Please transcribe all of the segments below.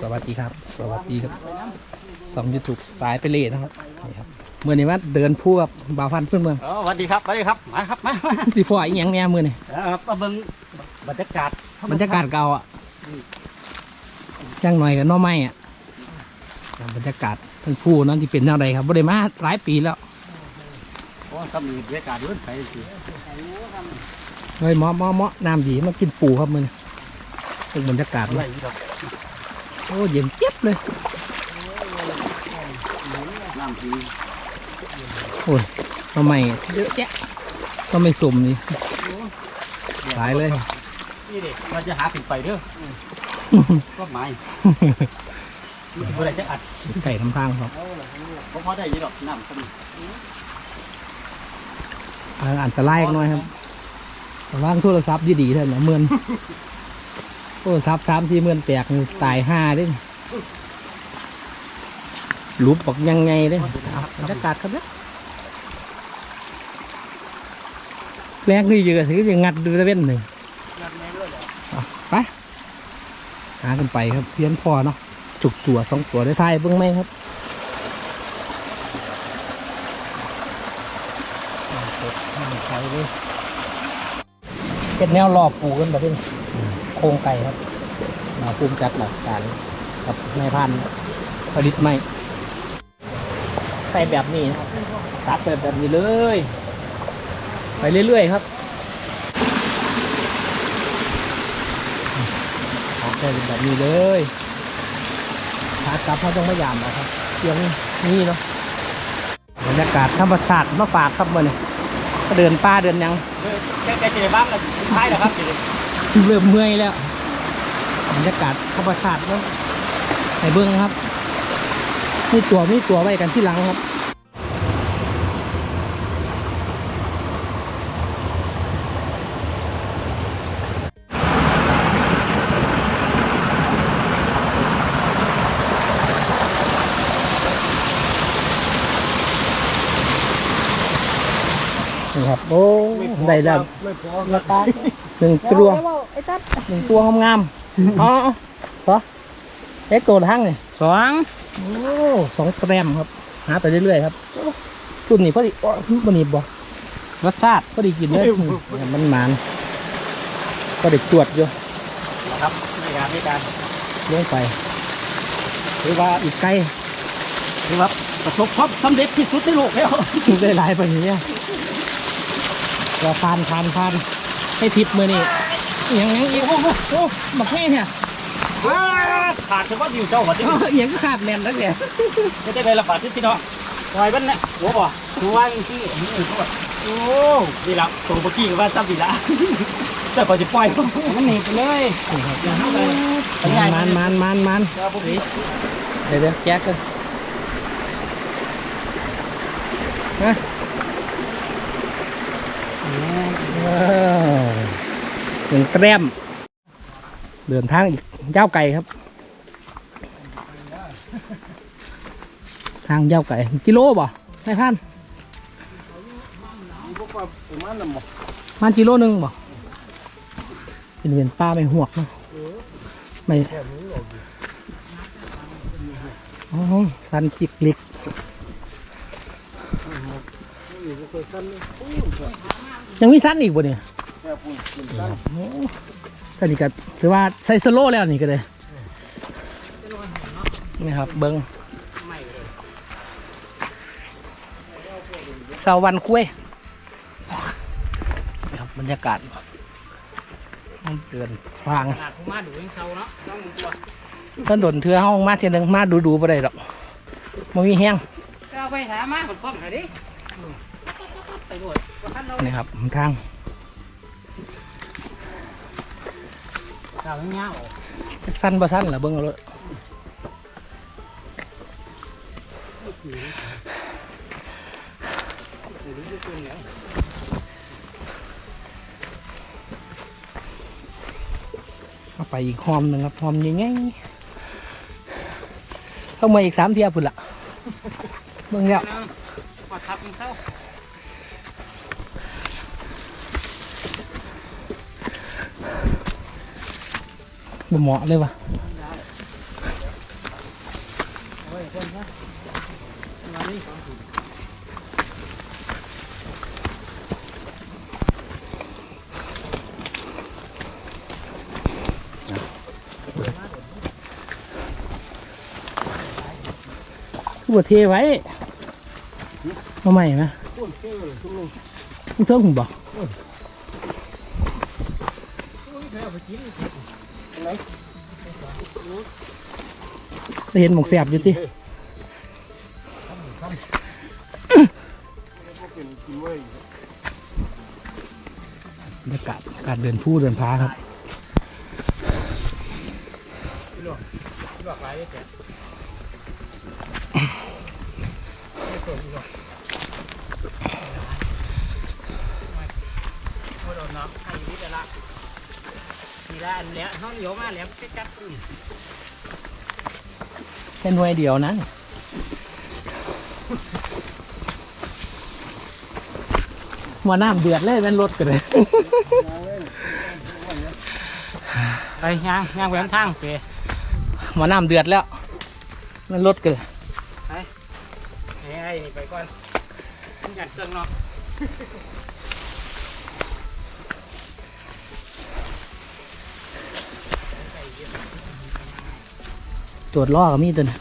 สวัสดีครับ สวัสดีครับสองยูทูบสายไปเลยนะครับนี่ครับเมื่อนี้ว่าเดินผู้กับบาวพันธุ์เพื่อนเมืองอ๋อสวัสดีครับสวัสดีครับ มาครับ มามาสีพ่ออีกอย่างเนี้ยมือนี่เออมาเบิ่งบรรยากาศบรรยากาศเก่าอะจ้างหน่อยกับน้อไม้อะบรรยากาศทั้งผู้นั่นที่เป็นแนวใดครับบ่ได้มาหลายปีแล้วโอ้ถ้ามีบรรยากาศรื่นไปสิเฮ้ยหมอหมอหมอน้ำดีมากินปูครับมือนี่เป็นบรรยากาศอะไรเลย โอ้เย็นเจี๊ยบเลยโอ้ยน้อไมเยอะแยะก็ไม่สุ่มนี่หลายเลยนี่เด็กเราจะหาขึ้นไปเด้อก็ไม่อะไรจะอัดไก่ทำทางครับเพราะพอได้ยี่ดอกน้ำก็มีอันตรายหน่อยครับระว่างโทรศัพท์ดีๆเท่านั้นเมือน โทรศัพท์สามที่เมือนแตกนี่ตายห้าเด้รูปบอกยังไงเด้เอาบรรยากาศครับเนี่ยแรงคือเยอะถือจะงัดดูตะเว้นหนึ่งเอาไปหากันไปครับเพี้ยนพอเนาะจุกตัวสองตัวได้ทายเบื้องไหมครับไข่เลยเป็นแนวรอบปูกันแบบนี้ โครงไก่ครับ มาภูมิจัดหลักการกับนายพันธุ์ผลิตไม่ใส่แบบนี้นะครับตัดแบบแบบนี้เลย ไปเรื่อยๆครับตัดแบบนี้เลยชาร์จกลับเขาต้องไม่ยามนะครับเสียงนี่เนาะบรรยากาศธรรมชาติมาฝากครับมื่อนี้ก็เดินป่าเดินยังแกแกเจอบ้างแล้วสุดท้ายแล้วครับ เจอเริ่มเมื่อยแล้วบรรยากาศธรรมชาติแล้วไอ้เบิ้งครับมีตัวมีตัวไว้กันที่หลังครับนี่ครับ โอ้ ได้แล้วไม่พอราคา หนึ่งตัวไอ้ตัดหนึ่งตัวงามๆอ๋อเหรอเอ็กโกดทั้งนี่สองโอ้สองแกรมครับ หาไปเรื่อยๆครับตุนนี่พอดีอ๋อมันนี่บ่รสชาติพอดีกินเลยเนี่ยมันหมานก็เด็กตรวจอยู่นะครับในการในการลงไปหรือว่าอีกไกลคือว่าประสบความสำเร็จที่สุดในโลกแล้วได้หลายไปนี้เนี่ยก็พานพานพาน ให้ทิปมือนี่อยังยังอีกโอ้โหโอ้บักแม่เนี่ยว้าขาดเฉพาะดิวเจ้าหัวที่อ๋ออยังก็ขาดแน่นแล้วเนี่ยไม่ได้เลยละบาทที่พี่น้องปล่อยมันนะหัวบ่หัวว่างที่นี่เขาแบบโอ้ดีละตัวเมื่อกี้ก็ว่าซ้ำดีละแต่พอจะปล่อยมันหนีไปเลยอย่าห้ามเลยมันมันมันมันเจ้าพวกนี้เดี๋ยวเดี๋ยวแก๊กกันฮะว้าว หนึ่งแกรมเดินทางอีกยาวไกลครับ ทางยาวไกลกิโลบ่ไม่พันมันกิโลหนึ่งบ่เป็นเวียนป้าไม่หวกเนาะไม่อ๋อสันจิกลิก ยังมีสั้นอีกบ่เนี่ยโอ้ท่านี่ก็ถือว่าใส่สโลว์แล้วนี่ก็เลยนี่ครับเบิงเสาวันคุยนี่ครับบรรยากาศมันเตือนฟางขนาดผมมาดูยังเศร้าเนาะต้องตัวต้นดนเทือห้องมาเทียหนึงมาดูดูๆไปได้หรอกมันมีแห้งก็ไปหามาผมพร้อมหน่อยดิไปหมดขั้ นี่ครับทางข่าวเงี้ยสั้นบ่สั้นเหรอเบิ้งเอาเลยเอาไปอีกหอมหนึ่งครับหอมยังไงเข้ามาอีกสามเทียบพุ่นละเบิ่งแล้วพอทับยังเศร้า บ่เหมาะเลยวะฮ้ยคนนะมานี่คือบ่เทไว้มาใหม่ไหมเชื่อทุกลุงมึงเทิงผมบอก แล้วไปกิน อะไรได้เห็นหมกแสบอยู่ติกินกินเว้ยบรรยากาศการเดินผู้เดินพาครับไรได้แก่ไม่เปิดพี่หลวงไม่โดนน้ำให้นิดเดียว ละทีละอันแล้วห้องเดียวมาแล้วจะจับอืมแค่หน่วยเดียวนะมาน้ำเดือดเลยแม่นรถกันเลยไปย่างย่างแหวนทางเสียมาน้ำเดือดแล้วแม่นรถกันเลยไอ้ไอ้นี่ไปก่อนมึงอยากเครื่องเนาะ ตรวจล่อกับมีดตัวนะ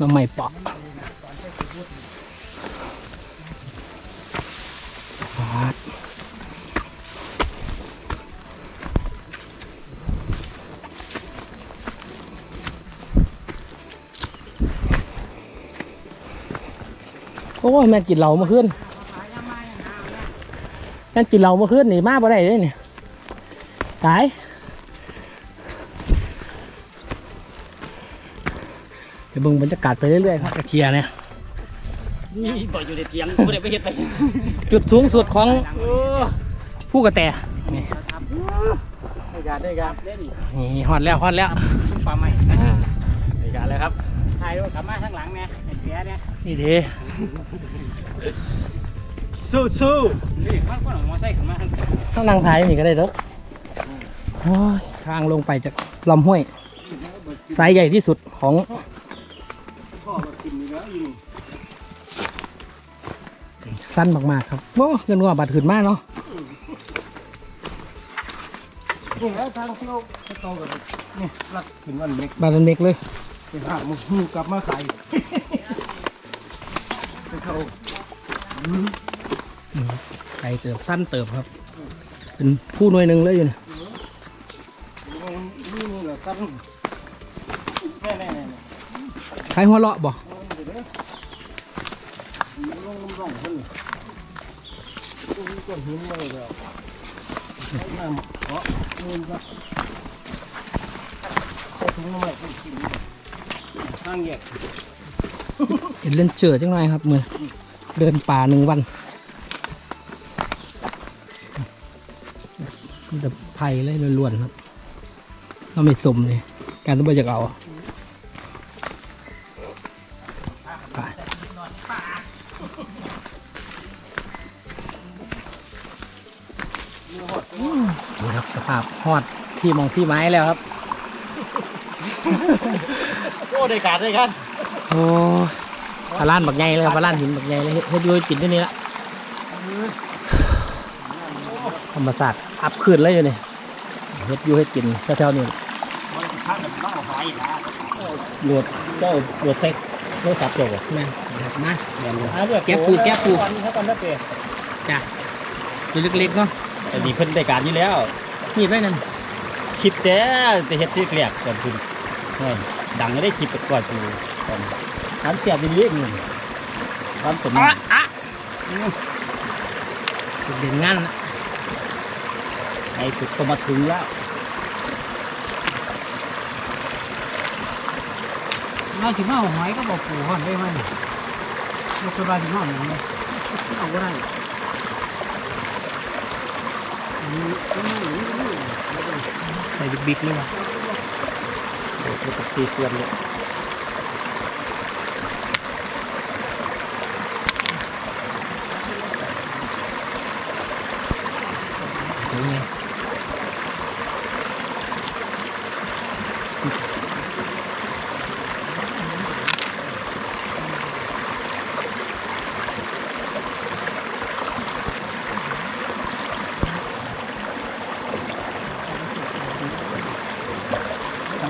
น้ำใหม่ปอกปาดโอ้ยแม่กินเหล้ามื่อคืนแม่กินเหล้ามื่อคืนนี่มากบ่ได้เลยเนี่ย ตายเดี๋ยวเบิ่งบรรยากาศไปเรื่อยๆครับกระเชียร์เนี่ยนี่บ่อยู่ในเตียงกูได้ไปเห็ดไปจุดสูงสุดของโอ้ผู้กระแตนี่ครับได้การได้การได้นี่นี่ฮอดแล้วฮอดแล้วชุบปลาใหม่ได้การเลยครับถ่ายรูปกลับมาข้างหลังเนี่ยเสียเนี่ยนี่เด้สู้สู้นี่มันก็หนมอไซค์ขึ้นมาข้างข้างนั่งท้ายนี่ก็ได้เด้อ โอ้ยข้างลงไปจากลำห้วย สายใหญ่ที่สุดของพ่อมากินนี่แล้วยิงสั้นมากๆครับโอ้เงินว่าบาทขึ้นมากเนาะนี่แล้วทางเที่ยวไปโตกันนี่รักขึ้นวันเม็กบาทเป็นเมกเลยเป็นหางมึงกลับมาใส่ไปเขาไกลเติบสั้นเติบครับ เป็นผู้หน่วยหนึ่งเลยอยู่เนี่ย นี่นี่เหรอตั้งแน่แน่แน่ใครหัวเราะบ่ลงลงลงคนตรงนี้ก้อนหินเลยแล้วน้ำเพาะมือครับใส่ถุงน้ำมันต้องกินทางแยกเห็นเล่นเจอจังหน่อยครับมือเดินป่าหนึ่งวันมีแต่ไผ่เลยล้วนๆครับ เราไม่สมเลยการต้องไปจากเอาไปนี่ครับสภาพฮอดที่มองที่ไม้แล้วครับโอ้ได้การได้กันโอ้ปลาล้านบักใหญ่เลยครับปลาล้านหินบักใหญ่เลยเฮ็ดเฮ็ดอยูให้กินที่นี่ละธรรมศาสตร์อัพขึ้นเลยอยู่นี่เฮ็ดอยูให้กินแถวๆนี้มัน หลดเจ้าโหลดใส่โทรศัพท์เจ้าบ่แม่นครับมาเอาเลือกแก้ปูแก้ปูตอนนี้เขาตอนนั้นเปย์จ้ะตัวเล็กๆเนาะแต่ดีเพิ่นได้การอยู่แล้วนี่ไปนั่นคิดแต่จะเฮ็ดที่เกลียกก่อนคุณเฮ้ยดังไม่ได้คิดแต่ก่อนคุณตอนน้ำเสียบดีเรียกหนึ่งความสมอะอะเด่นงานละในสุดก็มาถึงแล้ว เราสิมาเอาหอยก็บอกปูห่อนได้มันยกขึ้นมาสิมาเอาหยังเลยเอาก็ได้อันนี้อันนี้อันนี้อันนี้ใส่บิ๊กๆเลยว่ะโอ้โหตัดสีเกลือนเลยโอ้ย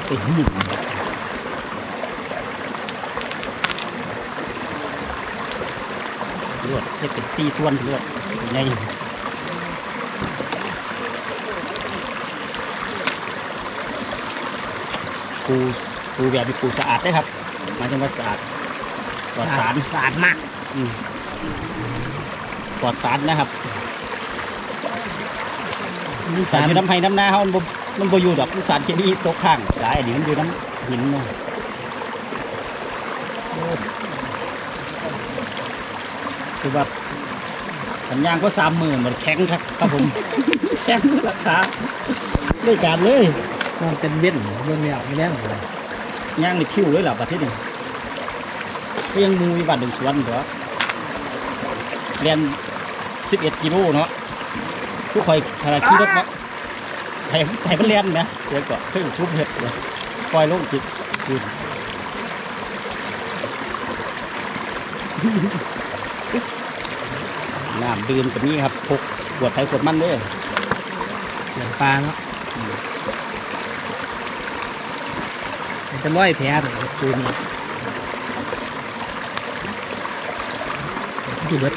ไปหมุนเลือดเฮ็ดเป็นตีส่วนเลือดใหญ่ปูปูแบบปูสะอาดได้ครับมายถึงว่าสะอาดปลอดสารสะอาดมากปลอดสารนะครับมีสารอยู่น้ำไห้น้ำนาเขาบ มันบ่อยู่ดอกมันสารเคมีตกข้างหลายอันนี้มันอยู่น้ำหินเนาะคือว่าสัญญาณก็สามหมื่นมันแข็งครับครับผมแข็งราคาด้วยการเลยมันเป็นเว้นเรื่องนี้ไม่แรงเลยย่างในคิวเลยหรอประเทศนี้ก็ยังมูมีบัตรหนึ่งสวนเหรอเรียนสิบเอ็ดกิโลเนาะผู้คอยขนาดขี่รถเนาะ ไถไถมันเรียนนะเดี๋ยวก็เครื่องทุบเห็ดเลยปล่อยลงจิตคืนน้ำดื่มกับนี้ครับพกขวดไทยขวดมันเลยเหมือนปลาเนาะมันจะร้อยแผลเลยปูนี่ที่เบิด